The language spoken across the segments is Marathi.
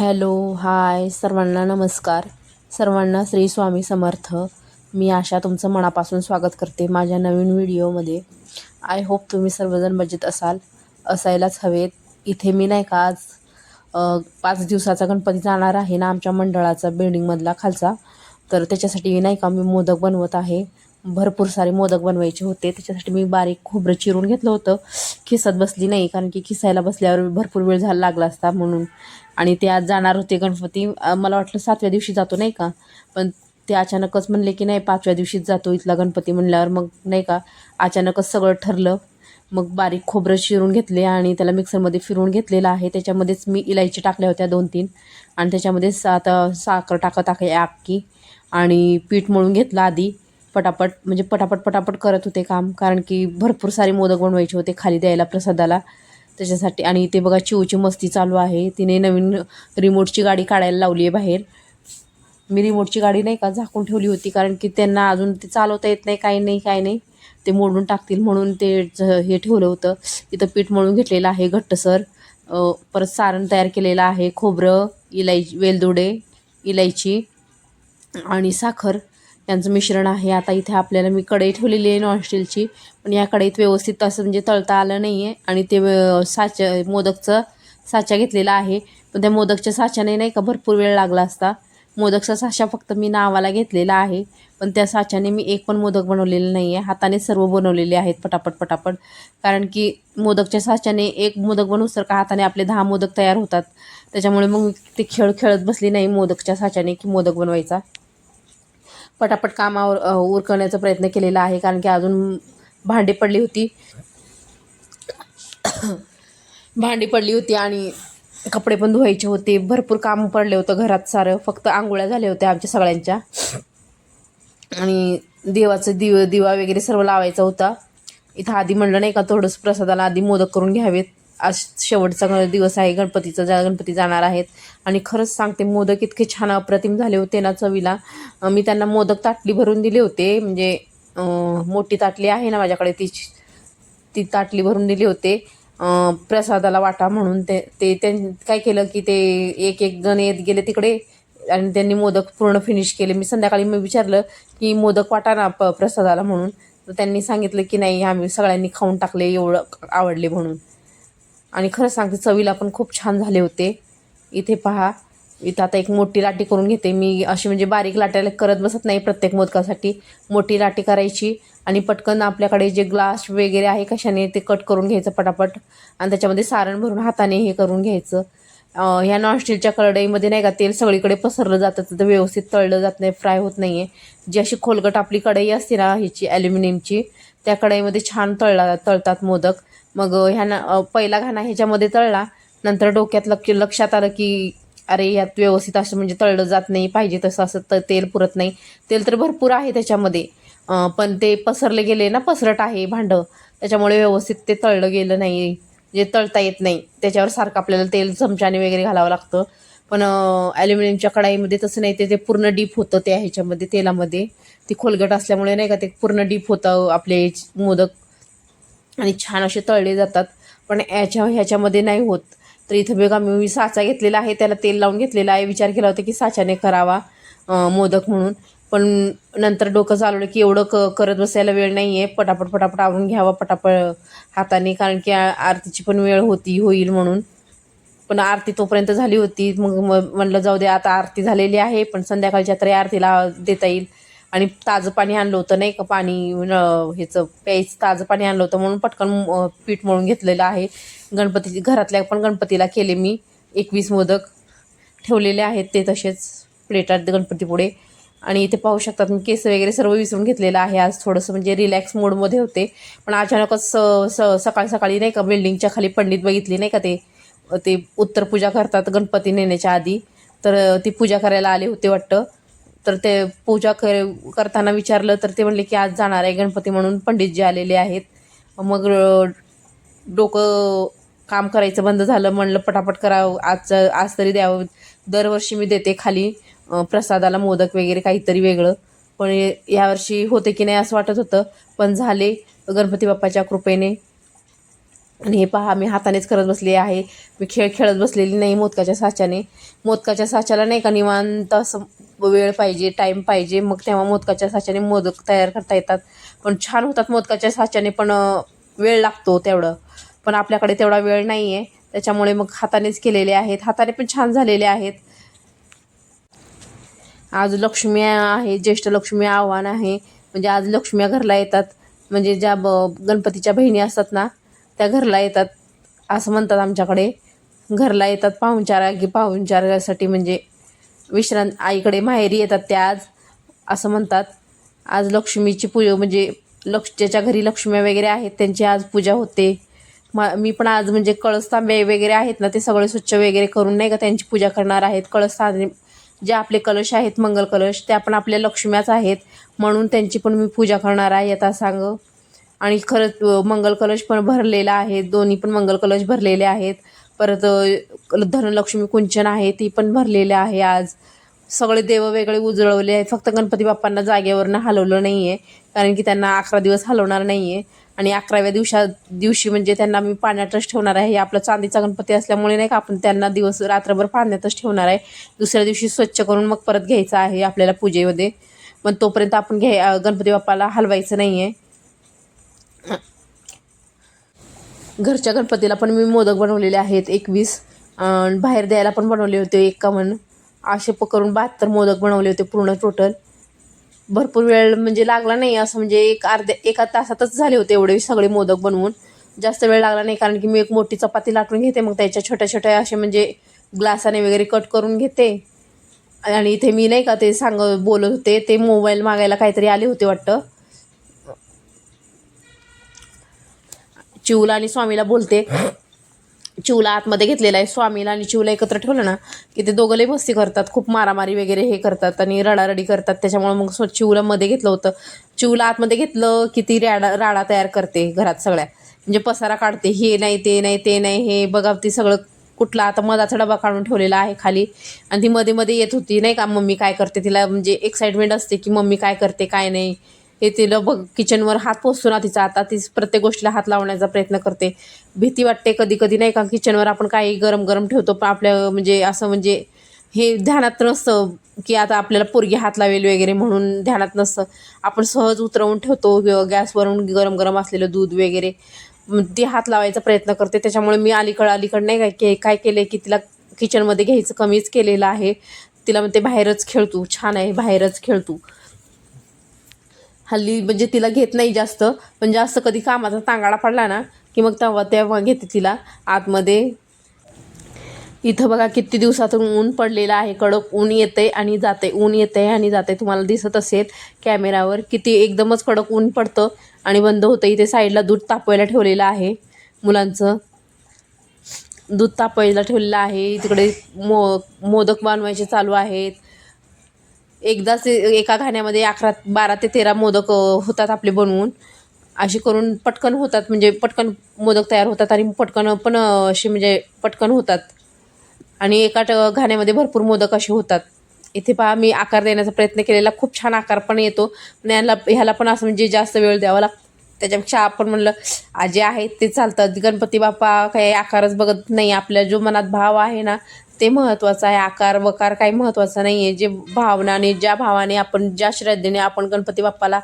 हॅलो हाय सर्वांना नमस्कार. सर्वांना श्री स्वामी समर्थ. मी आशा तुमचं मनापासून स्वागत करते माझ्या नवीन व्हिडिओमध्ये. आय होप तुम्ही सर्वजण मजेत असाल असायलाच हवेत. इथे मी नाही का आज पाच दिवसाचा गणपती जाणार आहे ना आमच्या मंडळाचा बिल्डिंगमधला खालचा. तर त्याच्यासाठी नाही का मी मोदक बनवत आहे. भरपूर सारे मोदक बनवायचे होते. त्याच्यासाठी मी बारीक खोबरं चिरून घेतलं होतं. खिसत बसली नाही कारण की खिसायला बसल्यावर भरपूर वेळ झाला लागला असता म्हणून. आणि ते आज जाणार होते गणपती. मला वाटलं सातव्या दिवशी जातो नाही का? पण ते अचानकच म्हणले की नाही पाचव्या दिवशीच जातो इथला गणपती म्हणल्यावर मग नाही का अचानकच सगळं ठरलं. मग बारीक खोबरं चिरून घेतले आणि त्याला मिक्सरमध्ये फिरवून घेतलेलं आहे. त्याच्यामध्येच मी इलायची टाकल्या होत्या दोन तीन. आणि त्याच्यामध्ये आता साखर टाकत आहे अक्की आणि पीठ मळून घेतलं आधी. पटापट म्हणजे पटापट पटापट करत होते काम. कारण की भरपूर सारे मोदक बनवायचे होते खाली द्यायला प्रसादाला. त्याच्यासाठी आणि ते बघा चिवची मस्ती चालू आहे. तिने नवीन रिमोटची गाडी काढायला लावली आहे बाहेर. मी रिमोटची गाडी नाही का झाकून ठेवली होती कारण की त्यांना अजून ते चालवता येत नाही काही नाही काही नाही. ते मोडून टाकतील म्हणून ते ज- हे ठेवलं होतं. तिथं पीठ मळून घेतलेलं आहे घट्टसर. परत सारण तयार केलेलं आहे खोबरं इलायची वेलदोडे इलायची आणि साखर. यांचं मिश्रण आहे. आता इथे आपल्याला मी कढई ठेवलेली आहे नॉनस्टीलची पण या कढईत व्यवस्थित असं म्हणजे तळता आलं नाही आहे आणि ते व- साच्या मोदकचं साचा घेतलेला आहे. पण त्या मोदकच्या साच्याने नाही का भरपूर वेळ लागला असता. मोदकचा साचा फक्त मी नावाला घेतलेला आहे. पण त्या साच्याने मी एक पण मोदक बनवलेलं नाही आहे हाताने सर्व बनवलेले आहेत पटापट पटापट. कारण की मोदकच्या साच्याने एक मोदक बनवू सर का हाताने आपले दहा मोदक तयार होतात. त्याच्यामुळे मग मी ते खेळ खेळत बसली नाही मोदकच्या साच्याने की मोदक बनवायचा. पटापट कामावर उरकवण्याचा उरकण्याचा प्रयत्न केलेला आहे कारण की अजून भांडी पडली होती. भांडी पडली होती आणि कपडे पण धुवायचे होते. भरपूर काम पडले होतं घरात सारं. फक्त आंघोळ्या झाल्या होत्या आमच्या सगळ्यांच्या. आणि देवाचं दिव दिवा वगैरे सर्व लावायचा होता. इथं आधी म्हणलं नाही का थोडंसं प्रसादाला आधी मोदक करून घ्यावेत. आज शेवटचा दिवस आहे. गणपतीचा जा गणपती जाणार आहेत. आणि खरंच सांगते मोदक इतके छान अप्रतिम झाले होते ना चवीला. मी त्यांना मोदक ताटली भरून दिले होते. म्हणजे मोठी ताटली आहे ना माझ्याकडे ती ती ताटली भरून दिली होते. प्रसादाला वाटा म्हणून ते ते त्यां काय केलं की ते एक एक जण येत गेले तिकडे आणि त्यांनी मोदक पूर्ण फिनिश केले. मी संध्याकाळी मी विचारलं की मोदक वाटा ना प प्रसादाला म्हणून. तर त्यांनी सांगितलं की नाही आम्ही सगळ्यांनी खाऊन टाकले एवढं आवडले म्हणून. आणि खरं सांगते चवीला पण खूप छान झाले होते. इथे पहा इथं आता एक मोठी लाटी करून घेते मी. अशी म्हणजे बारीक लाटायला करत बसत नाही प्रत्येक मोदकासाठी. मोठी लाटी करायची आणि पटकन आपल्याकडे जे ग्लास वगैरे आहे कशाने ते कट करून घ्यायचं पटापट. आणि त्याच्यामध्ये सारण भरून हाताने हे करून घ्यायचं. ह्या नॉनस्टीलच्या कढईमध्ये नाही का तेल सगळीकडे पसरलं जातं तर व्यवस्थित तळलं जात नाही फ्राय होत नाही आहे जी अशी खोलगट आपली कढई असते ना ह्याची ॲल्युमिनियमची त्या कढईमध्ये छान तळला तळतात मोदक. मग ह्याना पहिला घाणा ह्याच्यामध्ये तळला. नंतर डोक्यात लक्ष लक्षात आलं की अरे यात व्यवस्थित असं म्हणजे तळलं जात नाही पाहिजे तसं असं तर तेल पुरत नाही. तेल तर भरपूर आहे त्याच्यामध्ये. पण ते पसरले गेले ना पसरट आहे भांडं. त्याच्यामुळे व्यवस्थित ते तळलं गेलं नाही जे तळता येत नाही. त्याच्यावर सारखं आपल्याला तेल चमच्याने वगैरे घालावं लागतं. पण ॲल्युमिनियमच्या कढाईमध्ये तसं नाही ते ते पूर्ण डीप होतं त्या ह्याच्यामध्ये तेलामध्ये. ती खोलगट असल्यामुळे नाही का ते पूर्ण डीप होतं आपले मोदक आणि छान असे तळले जातात. पण याच्या ह्याच्यामध्ये नाही होत. तर इथं बघा मी मी साचा घेतलेला आहे. त्याला तेल लावून घेतलेला आहे. विचार केला होता की साच्याने करावा मोदक म्हणून. पण नंतर डोकं चालवलं की एवढं क करत बसायला वेळ नाही आहे पटापट पटापट आवरून घ्यावा पटापट हाताने. कारण की आरतीची पण वेळ होती होईल म्हणून. पण आरती तोपर्यंत झाली होती. मग म- म्हणलं जाऊ दे आता आरती झालेली आहे. पण संध्याकाळच्या तरी आरतीला देता येईल. आणि ताजं पाणी आणलं होतं नाही का? पाणी न- ह्याचं प्यायचं ताजं पाणी आणलं होतं म्हणून पटकन पीठ मळून घेतलेलं आहे. गणपती घरातल्या पण गणपतीला केले मी एकवीस मोदक. ठेवलेले आहेत ते तसेच प्लेटात गणपतीपुढे. आणि इथे पाहू शकतात मी केस वगैरे सर्व विसरून घेतलेलं आहे. आज थोडंसं म्हणजे रिलॅक्स मोडमध्ये होते. पण अचानकच स- स- सकाळी सकाळी नाही का बिल्डिंगच्या खाली पंडित बघितली नाही का ते? ते उत्तर पूजा करतात गणपती नेण्याच्या आधी. तर ती पूजा करायला आले होते वाटतं. तर ते पूजा कर करताना विचारलं तर ते म्हणले की आज जाणार आहे गणपती म्हणून पंडितजी आलेले आहेत. मग डोकं काम करायचं बंद झालं. म्हणलं पटापट करावं. आज आज तरी द्यावं. दरवर्षी मी देते खाली प्रसादाला मोदक वगैरे काहीतरी वेगळं. पण यावर्षी होते की नाही असं वाटत होतं. पण झाले गणपती बाप्पाच्या कृपेने. आणि हे पहा मी हातानेच करत बसले आहे. मी खेळ खेळत बसलेली नाही मोदकाच्या साच्याने. मोदकाच्या साच्याला नाही का निवांत असं वेळ पाहिजे टाईम पाहिजे. मग तेव्हा मोदकाच्या साच्याने मोदक तयार करता येतात. पण छान होतात मोदकाच्या साच्याने पण वेळ लागतो तेवढं. पण आपल्याकडे तेवढा वेळ नाही आहे त्याच्यामुळे मग हातानेच केलेले आहेत. हाताने पण छान झालेले आहेत. आज लक्ष्मी आहे ज्येष्ठ लक्ष्मी आव्हान आहे. म्हणजे आज लक्ष्म्या घरला येतात. म्हणजे ज्या ब गणपतीच्या बहिणी असतात ना त्या घरला येतात. असं म्हणतात आमच्याकडे. घरला येतात पाहुणचारा की पाहुणचारासाठी म्हणजे विश्रांत आईकडे माहेरी येतात त्या आज असं म्हणतात. आज लक्ष्मीची पूजा म्हणजे लक्ष ज्याच्या घरी लक्ष्म्या वगैरे आहेत त्यांची आज पूजा होते. मा मी पण आज म्हणजे कळस तांबे वगैरे आहेत ना ते सगळे स्वच्छ वगैरे करून नाही का त्यांची पूजा करणार आहेत. कळस तांबे जे आपले कलश आहेत मंगल कलश त्या पण आपल्या लक्ष्म्याच आहेत. म्हणून त्यांची पण मी पूजा करणार आहे आता सांग. आणि खरंच मंगल कलश पण भरलेला आहे दोन्ही पण मंगल कलश भरलेले आहेत. परत धनलक्ष्मी कुंचन आहे ती पण भरलेले आहे आज. सगळे देव वेगळे उजळवले आहेत. फक्त गणपती बाप्पांना जागेवरनं हलवलं नाही आहे कारण की त्यांना अकरा दिवस हलवणार नाही आहे आणि अकराव्या दिवसा दिवशी म्हणजे त्यांना मी पाण्यातच ठेवणार आहे. हे आपला चांदीचा गणपती असल्यामुळे नाही का आपण त्यांना दिवस रात्रभर पाण्यातच ठेवणार आहे. दुसऱ्या दिवशी स्वच्छ करून मग परत घ्यायचं आहे आपल्याला पूजेमध्ये. मग तोपर्यंत आपण घ्याय गणपती बाप्पाला हलवायचं नाही आहे घरच्या गणपतीला पण मी मोदक बनवलेले आहेत एकवीस बाहेर द्यायला पण बनवले होते एकावन्न असे प करून बहात्तर मोदक बनवले होते पूर्ण टोटल भरपूर वेळ म्हणजे लागला नाही असं म्हणजे एक अर्ध्या एका तासातच झाले होते एवढे सगळे मोदक बनवून. जास्त वेळ लागला नाही कारण की मी एक मोठी चपाती लाटून घेते मग त्याच्या छोट्या छोट्या असे म्हणजे ग्लासाने वगैरे कट करून घेते. आणि इथे मी नाही का ते सांग बोलत होते ते मोबाईल मागायला काहीतरी आले होते वाटतं. चिवला आणि स्वामीला बोलते. चिवला आतमध्ये घेतलेला आहे. स्वामीला आणि चिवला एकत्र ठेवलं ना की ते दोघं लई मस्ती करतात. खूप मारामारी वगैरे हे करतात आणि रडारडी करतात. त्याच्यामुळे मग स्व चिवला मध्ये घेतलं होतं. चिवला आतमध्ये घेतलं की ती राडा राडा तयार करते घरात सगळ्या. म्हणजे पसारा काढते. हे नाही ते नाही ते नाही हे बघा ती सगळं कुठला आता मधाचा डबा काढून ठेवलेला आहे खाली. आणि ती मध्ये मध्ये येत होती. नाही का मम्मी काय करते? तिला म्हणजे एक्साइटमेंट असते की मम्मी काय करते काय नाही. हे तिला बघ किचनवर हात पोचतो ना तिचा. आता ती प्रत्येक गोष्टीला हात लावण्याचा प्रयत्न करते. भीती वाटते कधी कधी नाही का किचनवर आपण काही गरम गरम ठेवतो पण आपल्या म्हणजे असं म्हणजे हे ध्यानात नसतं की आता आपल्याला पोरगी हात लावेल वगैरे म्हणून ध्यानात नसतं. आपण सहज उतरवून ठेवतो गॅसवरून गरम गरम असलेलं दूध वगैरे. ती हात लावायचा प्रयत्न करते. त्याच्यामुळे मी अलीकडं अलीकडं नाही काय के काय केले की तिला किचनमध्ये घ्यायचं कमीच केलेलं आहे. तिला म्हणते बाहेरच खेळतो छान आहे बाहेरच खेळतो हल्ली म्हणजे तिला घेत नाही जास्त. पण जास्त कधी कामाचा तांगाडा पडला ना की मग तेव्हा तेव्हा घेते तिला. आतमध्ये इथं बघा किती दिवसातून ऊन पडलेलं आहे. कडक ऊन येते आणि जाते ऊन येते आणि जाते तुम्हाला दिसत असेल कॅमेरावर किती एकदमच कडक ऊन पडतं आणि बंद होतं इथे साईडला दूध तापवायला ठेवलेलं आहे मुलांचं. दूध तापवायला ठेवलेलं आहे. तिकडे मो मोदक बनवायचे चालू आहेत. एकदाच एका घाण्यामध्ये अकरा बारा ते तेरा मोदक होतात आपले बनवून. असे करून पटकन होतात म्हणजे पटकन मोदक तयार होतात आणि पटकन पण असे म्हणजे पटकन होतात. आणि एका ट- घाण्यामध्ये भरपूर मोदक असे होतात. इथे पहा मी आकार देण्याचा प्रयत्न केलेला. खूप छान आकार पण येतो. पण याला ह्याला पण असं म्हणजे जास्त वेळ द्यावा लागतो त्याच्यापेक्षा आपण म्हणलं आजे आहेत ते चालतात. गणपती बाप्पा काही आकारच बघत नाही. आपल्या जो मनात भाव आहे ना ते महत्त्वाचं आहे. आकार वकार काही महत्त्वाचा नाही आहे जे भावनाने ज्या भावाने आपण ज्या श्रद्धेने आपण गणपती बाप्पाला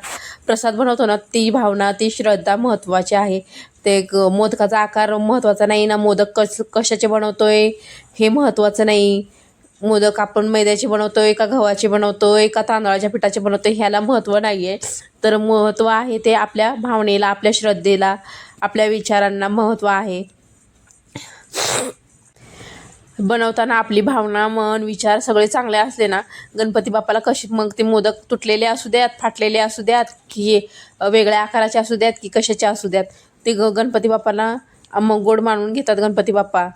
प्रसाद बनवतो ना ती भावना ती श्रद्धा महत्त्वाची आहे. ते ग- मोदकाचा आकार महत्त्वाचा नाही ना मोदक कस कशाचे बनवतोय हे महत्त्वाचं नाही. मोदक आपण मैद्याचे बनवतोय का गव्हाचे बनवतोय का तांदळाच्या पिठाचे बनवतो ह्याला महत्त्व नाही आहे तर महत्त्व आहे ते आपल्या भावनेला आपल्या श्रद्धेला आपल्या विचारांना महत्त्व आहे. बनवताना आपली भावना मन विचार सगळे चांगले असले ना गणपती बाप्पाला कशी मग ते मोदक तुटलेले असू द्यात फाटलेले असू द्यात की वेगळ्या आकाराचे असू द्यात की कशाचे असू द्यात ते ग गणपती बाप्पाला मग गोड मानून घेतात गणपती बाप्पा.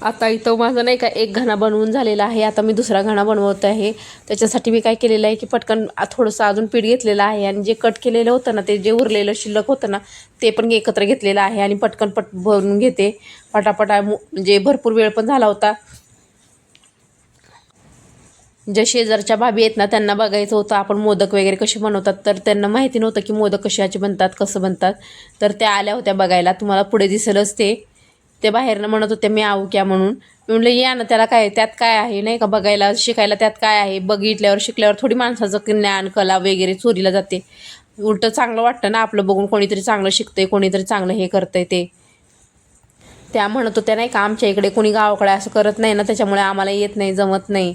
आता इथं माझं नाही का एक घणा बनवून झालेला आहे. आता मी दुसरा घणा बनवत आहे. त्याच्यासाठी मी काय केलेलं आहे की पटकन थोडंसं अजून पीठ घेतलेलं आहे. आणि जे कट केलेलं होतं ना ते जे उरलेलं शिल्लक होतं ना ते पण एकत्र घेतलेलं आहे आणि पटकन पट भरून घेते. पटापटा म्हणजे भरपूर वेळ पण झाला होता. ज्या शेजारच्या भाभी आहेत ना त्यांना बघायचं होतं आपण मोदक वगैरे कसे बनवतात. तर त्यांना माहिती नव्हतं की मोदक कशाचे बनतात कसं बनतात. तर त्या आल्या होत्या बघायला. तुम्हाला पुढे दिसेलच ते. ते बाहेरनं म्हणत होते मी आऊ क्या म्हणून. मी म्हणलं या ना त्याला काय त्यात काय आहे? नाही का बघायला शिकायला त्यात काय आहे? बघितल्यावर शिकल्यावर थोडी माणसाचं ज्ञान कला वगैरे चोरीला जाते. उलटं चांगलं वाटतं ना आपलं बघून कोणीतरी चांगलं शिकतंय कोणीतरी चांगलं हे करतंय ते. त्या म्हणत होत्या नाही का आमच्या इकडे कोणी गावाकडे असं करत नाही ना त्याच्यामुळे आम्हाला येत नाही जमत नाही.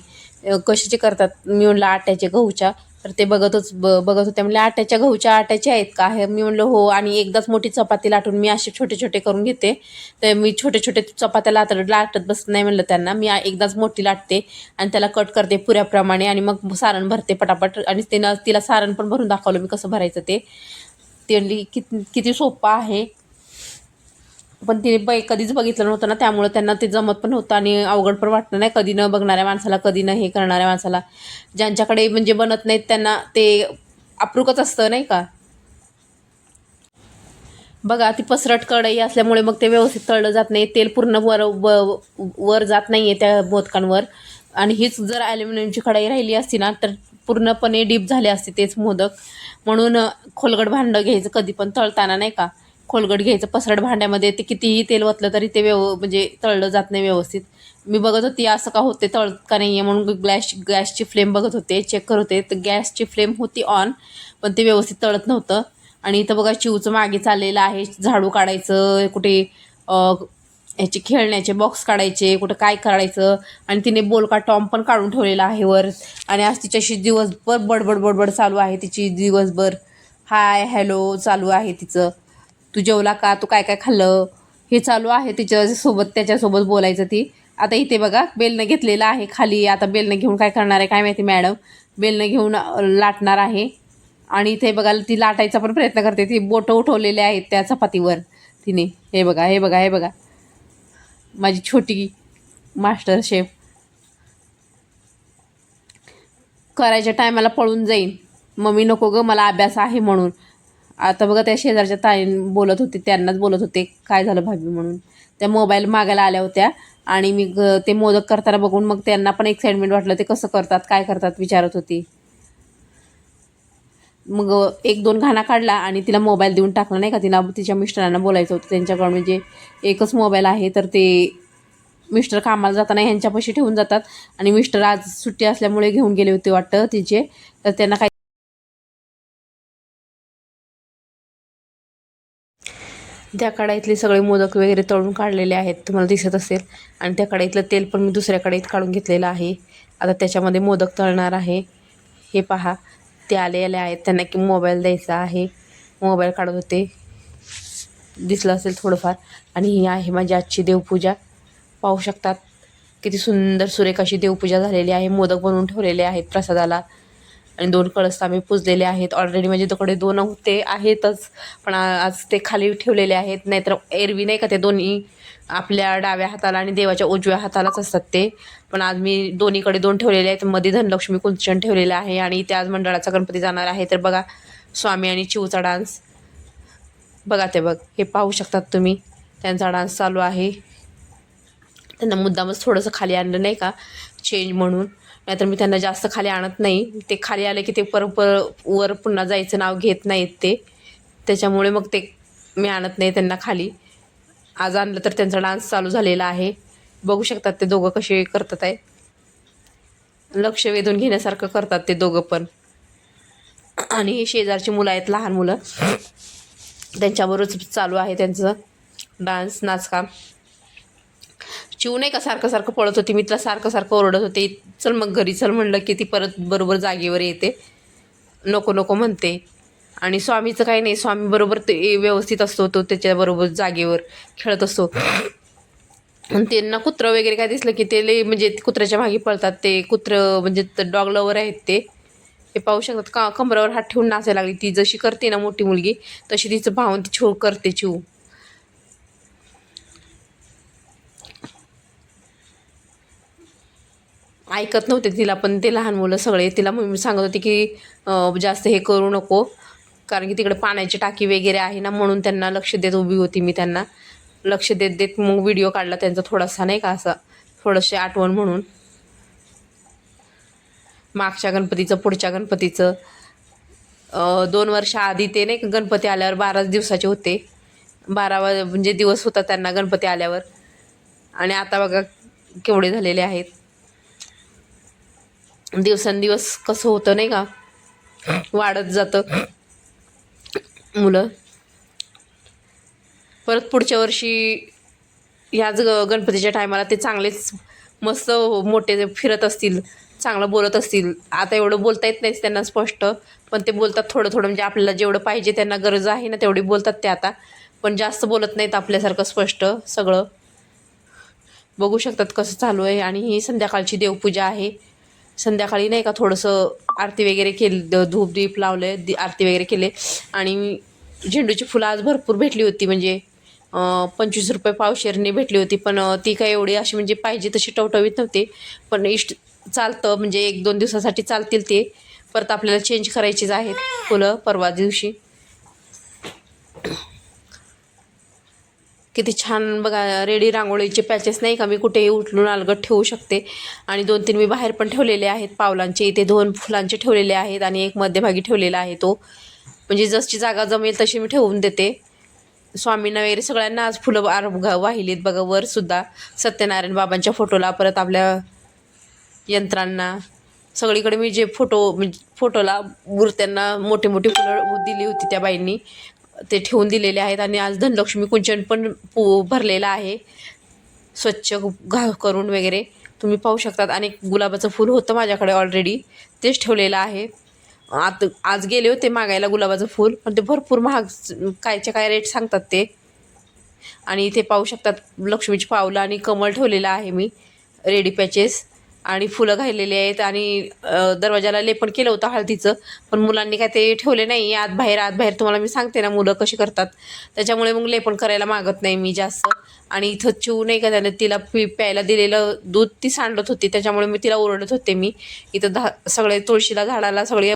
कशाचे करतात? मी म्हणलं आट्याचे गहूच्या. तर ते बघतच ब बघत होते. म्हणजे आट्याच्या गहूच्या आट्याच्या आहेत का? हे मी म्हणलं हो. आणि एकदाच मोठी चपाती लाटून मी असे छोटे छोटे करून घेते. तर मी छोटे छोटे चपात्या लाट लाटत बसत नाही म्हणलं त्यांना. मी एकदाच मोठी लाटते आणि त्याला कट करते पुऱ्याप्रमाणे आणि मग सारण भरते पटापट. आणि तिनं तिला सारण पण भरून दाखवलं मी कसं भरायचं ते. ती म्हणली किती किती सोपं आहे. पण तिने ब कधीच बघितलं नव्हतं ना त्यामुळे त्यांना ते जमत पण होतं आणि अवघड पण वाटलं नाही कधी न बघणाऱ्या माणसाला कधी न हे करणाऱ्या माणसाला. ज्यांच्याकडे म्हणजे बनत नाहीत त्यांना ते आपरूकच असतं नाही का? बघा ती पसरट कढई असल्यामुळे मग ते व्यवस्थित तळलं जात नाही तेल पूर्ण वर व- वर जात नाही आहे त्या मोदकांवर. आणि हीच जर ॲल्युमिनियमची कढई राहिली असती ना तर पूर्णपणे डीप झाले असते तेच मोदक. म्हणून खोलगड भांडं घ्यायचं कधी पण तळताना नाही का? खोलगट घ्यायचं पसरट भांड्यामध्ये ते कितीही तेल वतलं तरी ते व्यव म्हणजे तळलं जात नाही व्यवस्थित. मी बघत होती असं का होते तळत का नाही आहे म्हणून गॅस गॅसची फ्लेम बघत होते चेक करत होते. तर गॅसची फ्लेम होती ऑन पण ते व्यवस्थित तळत नव्हतं. आणि इथं बघा चिवचं मागे चाललेलं आहे झाडू काढायचं कुठे ह्याचे खेळण्याचे बॉक्स काढायचे कुठं काय करायचं. आणि तिने बोलका टॉम पण काढून ठेवलेला आहे वर. आणि आज तिच्याशी दिवसभर बडबड बडबड चालू आहे तिची दिवसभर. हाय हॅलो चालू आहे तिचं. तू जेवला का? तू काय काय खाल्लं? हे चालू आहे तिच्यासोबत त्याच्यासोबत बोलायचं ती. आता इथे बघा बेलनं घेतलेलं आहे खाली. आता बेलनं घेऊन काय करणार आहे काय माहिती मॅडम? बेलनं घेऊन लाटणार आहे. आणि इथे बघा ती लाटायचा पण प्रयत्न करते. ती बोटं उठवलेले आहेत त्या चपातीवर तिने. हे बघा हे बघा हे बघा. माझी छोटी मास्टर शेफ. करायच्या टायमाला पळून जाईन. मम्मी नको ग मला अभ्यास आहे म्हणून. आता बघा त्या शेजारच्या ताई बोलत होते त्यांनाच बोलत होते काय झालं भाभी? म्हणून. त्या मोबाईल मागायला आल्या होत्या आणि मी ग- ते मोदक करताना बघून मग त्यांना पण एक्साइटमेंट वाटलं ते कसं करतात काय करतात? विचारत होती. मग एक दोन घाणा काढला आणि तिला मोबाईल देऊन टाकला नाही का? तिला तिच्या मिस्टरांना बोलायचं होतं त्यांच्याकडून म्हणजे एकच मोबाईल आहे तर ते मिस्टर कामाला जाताना ह्यांच्यापाशी ठेवून जातात आणि मिस्टर आज सुट्टी असल्यामुळे घेऊन गेले होते वाटतं तिचे. तर त्यांना काही त्या कढाईतले सगळे मोदक वगैरे तळून काढलेले आहेत तुम्हाला दिसत असेल. आणि त्या कढाईतलं तेल पण मी दुसऱ्या कढाईत काढून घेतलेलं आहे. आता त्याच्यामध्ये मोदक तळणार आहे. हे पहा ते आलेले आहेत. त्यांना की मोबाईल द्यायचा आहे. मोबाईल काढत होते. दिसलं असेल थोडंफार. आणि ही आहे माझी आजची देवपूजा. पाहू शकतात किती सुंदर सुरेख अशी देवपूजा झालेली आहे. मोदक बनवून ठेवलेले आहेत प्रसादाला. आणि दोन कळस आम्ही पुजलेले आहेत. ऑलरेडी म्हणजे तिकडे दोन होते आहेतच. पण आज ते खाली ठेवलेले आहेत. नाहीतर एरवी नाही का ते दोन्ही आपल्या डाव्या हाताला आणि देवाच्या उजव्या हातालाच असतात ते. पण आज मी दोन्हीकडे दोन ठेवलेले आहेत. मध्ये धनलक्ष्मी कुंचन ठेवलेलं आहे आणि इथे आज मंडळाचा गणपती जाणार आहे. तर बघा स्वामी आणि चिवचा डान्स. बघा ते बघ हे पाहू शकतात तुम्ही. त्यांचा डान्स चालू आहे. त्यांना मुद्दामच थोडंसं खाली आणलं नाही का? चेंज म्हणून. नाहीतर मी त्यांना जास्त खाली आणत नाही. ते खाली आले की ते पर पर वर पुन्हा जायचं नाव घेत नाहीत ते. त्याच्यामुळे मग ते मी आणत नाही त्यांना खाली. आज आणलं तर त्यांचा डान्स चालू झालेला आहे. बघू शकतात ते दोघं कसे करतात आहे. लक्ष वेधून घेण्यासारखं करतात ते दोघं पण. आणि हे शेजारची मुलं आहेत लहान मुलं. त्यांच्याबरोबरच चालू आहे त्यांचं डान्स नाचकाम. चिव नाही का? सारखं सारखं पळत होती मी तिला सारखं सारखं ओरडत होते. चल मग घरी चल म्हणलं की ती परत बरोबर जागेवर येते. नको नको म्हणते. आणि स्वामीचं काही नाही स्वामी बरोबर ते व्यवस्थित असतो तो त्याच्याबरोबर जागेवर खेळत असतो. आणि त्यांना कुत्रं वगैरे काय दिसलं की ते लई म्हणजे कुत्र्याच्या मागे पळतात. ते कुत्रं म्हणजे डॉग लवर आहेत ते. हे पाहू शकतात. का कमरावर हात ठेवून नाचायला लागली. ती जशी करते ना मोठी मुलगी तशी तिचं भावून ती छो करते चिव ऐकत नव्हते तिला पण ते लहान मुलं सगळे तिला मम्मी सांगत होती की जास्त हे करू नको. कारण की तिकडे पाण्याची टाकी वगैरे आहे ना म्हणून त्यांना लक्ष देत उभी होती मी त्यांना. लक्ष देत देत मग व्हिडिओ काढला त्यांचा थोडासा नाही का असा थोडंशी आठवण म्हणून. मागच्या गणपतीचं पुढच्या गणपतीचं. दोन वर्ष आधी ते नाही का गणपती आल्यावर बाराच दिवसाचे होते. बारावा म्हणजे दिवस होता त्यांना गणपती आल्यावर. आणि आता बघा केवढे झालेले आहेत. दिवसेंदिवस कसं होतं नाही का? वाढत जातं. मुलं. परत पुढच्या वर्षी ह्याच ग गणपतीच्या टायमाला ते चांगलेच मस्त मोठे फिरत असतील चांगलं बोलत असतील. आता एवढं बोलता येत नाहीच त्यांना स्पष्ट पण ते बोलतात थोडं थोडं म्हणजे आपल्याला जेवढं पाहिजे त्यांना गरज आहे ना तेवढी बोलतात ते आता. पण जास्त बोलत नाहीत आपल्यासारखं स्पष्ट सगळं. बघू शकतात कसं चालू आहे आणि ही संध्याकाळची देवपूजा आहे. संध्याकाळी नाही का थोडंसं आरती वगैरे केली द- धूप दीप लावले दि आरती वगैरे केले. आणि झेंडूची फुलं आज भरपूर भेटली होती म्हणजे पंचवीस रुपये पावशेरने भेटली होती. पण ती काय एवढी अशी म्हणजे पाहिजे तशी टवटवीत नव्हती. पण इष्ट चालतं म्हणजे एक दोन दिवसासाठी चालतील ते. परत आपल्याला चेंज करायचीच आहेत फुलं परवा दिवशी. किती छान बघा रेडी रांगोळीचे पॅचेस नाही का? मी कुठेही उठलून अलगट ठेवू शकते. आणि दोन तीन मी बाहेर पण ठेवलेले आहेत. पावलांचे इथे दोन फुलांचे ठेवलेले आहेत आणि एक मध्यभागी ठेवलेला आहे तो. म्हणजे जशी जागा जमेल तशी मी ठेवून देते. स्वामींना वगैरे सगळ्यांना आज फुलं आर वाहिलीत बघा वर सुद्धा. सत्यनारायण बाबांच्या फोटोला परत आपल्या यंत्रांना. सगळीकडे मी जे फोटो म्हणजे फोटोला मूर्त्यांना मोठी मोठी फुलं दिली होती त्या बाईंनी. ते ठेवून दिलेले आहेत आणि आज धनलक्ष्मी कुंचन पण पू भरलेलं आहे. स्वच्छ घा करून वगैरे. तुम्ही पाहू शकतात. आणि एक गुलाबाचं फूल होतं माझ्याकडे ऑलरेडी तेच ठेवलेलं आहे. आत आज गेले होते मागायला गुलाबाचं फूल पण ते भरपूर महाग कायच्या काय रेट सांगतात ते. आणि इथे पाहू शकतात लक्ष्मीची पावलं आणि कमळ ठेवलेलं आहे मी. रेडी पॅचेस आणि फुलं घालेली आहेत आणि दरवाजाला लेपन केलं होतं हळदीचं पण मुलांनी काय ते ठेवले नाही. आत बाहेर आत बाहेर तुम्हाला मी सांगते ना मुलं कशी करतात. त्याच्यामुळे मग लेपन करायला मागत नाही मी जास्त. आणि इथं चिव नाही का त्याने तिला पि प्यायला दिलेलं दूध ती सांडत होती. त्याच्यामुळे मी तिला ओरडत होते मी. इथं धा सगळे तुळशीला झाडाला सगळे